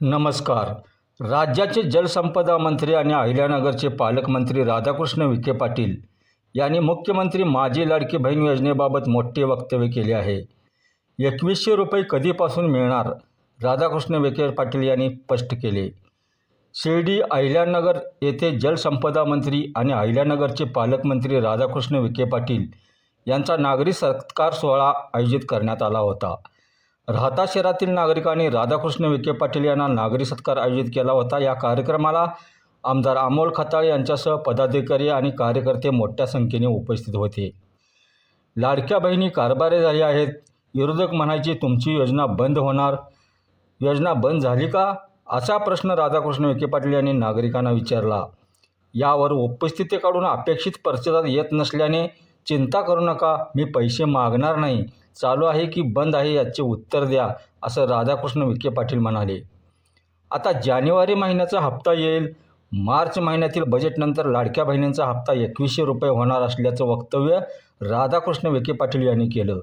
नमस्कार. राज्याचे जलसंपदा मंत्री आणि अहिल्यानगरचे पालकमंत्री राधाकृष्ण विखे पाटील यांनी मुख्यमंत्री माझी लाडकी बहीण योजनेबाबत मोठे वक्तव्य केले आहे. एकवीसशे रुपये कधीपासून मिळणार? राधाकृष्ण विखे पाटील यांनी स्पष्ट केले. शिर्डी अहिल्यानगर येथे जलसंपदा मंत्री आणि अहिल्यानगरचे पालकमंत्री राधाकृष्ण विखे पाटील यांचा नागरी सत्कार सोहळा आयोजित करण्यात आला होता. राहता शहरातील नागरिकांनी राधाकृष्ण विखे पाटील यांना नागरी सत्कार आयोजित केला होता. या कार्यक्रमाला आमदार अमोल खताळ यांच्यासह पदाधिकारी आणि कार्यकर्ते मोठ्या संख्येने उपस्थित होते. लाडक्या बहिणी कारभारे झाल्या आहेत. विरोधक म्हणायची तुमची योजना बंद होणार. योजना बंद झाली का? असा प्रश्न राधाकृष्ण विखे पाटील यांनी नागरिकांना विचारला. यावर उपस्थितीकडून अपेक्षित प्रतिसाद येत नसल्याने चिंता करू नका. मी पैसे मागणार नाही. चालू आहे की बंद आहे याचे उत्तर द्या असं राधाकृष्ण विखे पाटील म्हणाले. आता जानेवारी महिन्याचा हप्ता येईल. मार्च महिन्यातील बजेटनंतर लाडक्या बहिणींचा हप्ता एकवीसशे रुपये होणार असल्याचं वक्तव्य राधाकृष्ण विखे पाटील यांनी केलं.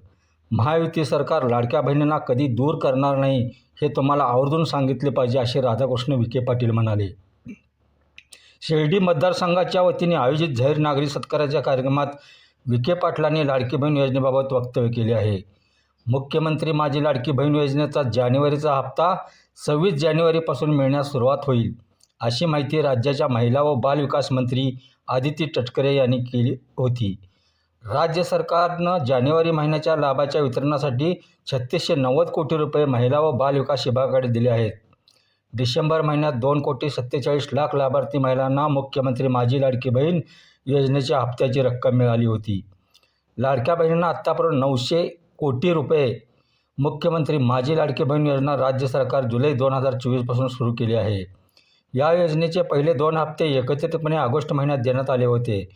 महायुती सरकार लाडक्या बहिणींना कधी दूर करणार नाही हे तुम्हाला आवर्जून सांगितले पाहिजे असे राधाकृष्ण विखे पाटील म्हणाले. शिर्डी मतदारसंघाच्या वतीने आयोजित जाहीर नागरी सत्काराच्या कार्यक्रमात विखे पाटलांनी लाडकी बहीण योजनेबाबत वक्तव्य केले आहे. मुख्यमंत्री माझी लाडकी बहीण योजनेचा जानेवारीचा हप्ता सव्वीस जानेवारीपासून मिळण्यास सुरुवात होईल अशी माहिती राज्याच्या महिला व बालविकास मंत्री आदिती तटकरे यांनी केली होती. राज्य सरकारनं जानेवारी महिन्याच्या लाभाच्या वितरणासाठी छत्तीसशे नव्वद कोटी रुपये महिला व बालविकास विभागाकडे दिले आहेत. डिसेंबर महिन्यात दोन कोटी सत्तेचाळीस लाख लाभार्थी महिलांना मुख्यमंत्री माझी लाडकी बहीण योजनेच्या हप्त्याची रक्कम मिळाली होती. लाडक्या बहिणींना आत्तापर्यंत नऊशे कोटी रुपये मुख्यमंत्री माझी लाडकी बहीण योजना राज्य सरकार जुलै दोन हजार चोवीसपासून सुरू केली आहे. या योजनेचे पहिले दोन हप्ते एकत्रितपणे ऑगस्ट महिन्यात देण्यात आले होते.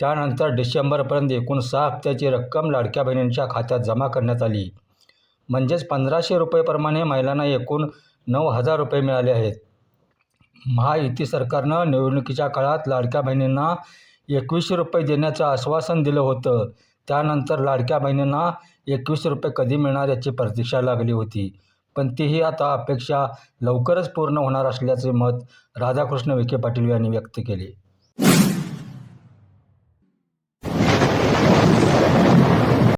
त्यानंतर डिसेंबरपर्यंत एकूण सहा हप्त्याची रक्कम लाडक्या बहिणींच्या खात्यात जमा करण्यात आली. म्हणजेच पंधराशे रुपयेप्रमाणे महिलांना एकूण नऊ हजार रुपये मिळाले आहेत. महायुती सरकारनं निवडणुकीच्या काळात लाडक्या बहिणींना एकवीसशे रुपये देण्याचं आश्वासन दिलं होतं. त्यानंतर लाडक्या बहिणींना एकवीसशे रुपये कधी मिळणार याची प्रतीक्षा लागली होती. पण तीही आता अपेक्षा लवकरच पूर्ण होणार असल्याचे मत राधाकृष्ण विखे पाटील यांनी व्यक्त केले.